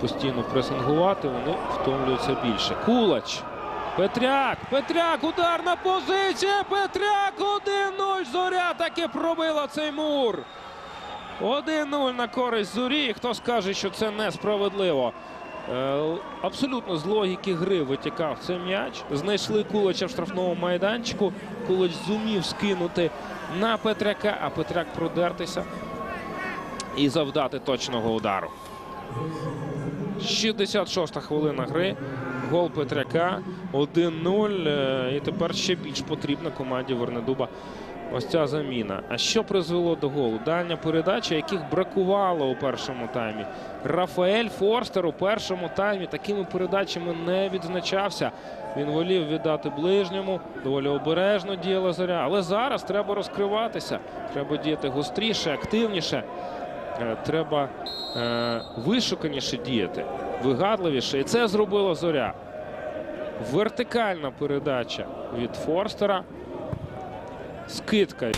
постійно пресингувати, вони втомлюються більше. Кулач. Петряк. Петряк. Ударна позиція. Петряк. 1-0. Зоря таки пробила цей мур. 1-0 на користь зорі. Хто скаже, що це несправедливо? Е, Абсолютно з логіки гри витікав цей м'яч. Знайшли Кулача в штрафному майданчику. Кулач зумів скинути на Петряка, а Петряк продертися і завдати точного удару. 66-та хвилина гри. Гол Петряка 1-0. Е, І тепер ще більш потрібна команді Вернедуба ось ця заміна. А що призвело до голу? Дальня передача, яких бракувало у першому таймі. Рафаель Форстер у першому таймі такими передачами не відзначався. Він волів віддати ближньому, доволі обережно діяла зоря. Але зараз треба розкриватися. Треба діяти гостріше, активніше. Е, Треба е, вишуканіше діяти, вигадливіше. І це зробила зоря. Вертикальна передача від Форстера. Скидка.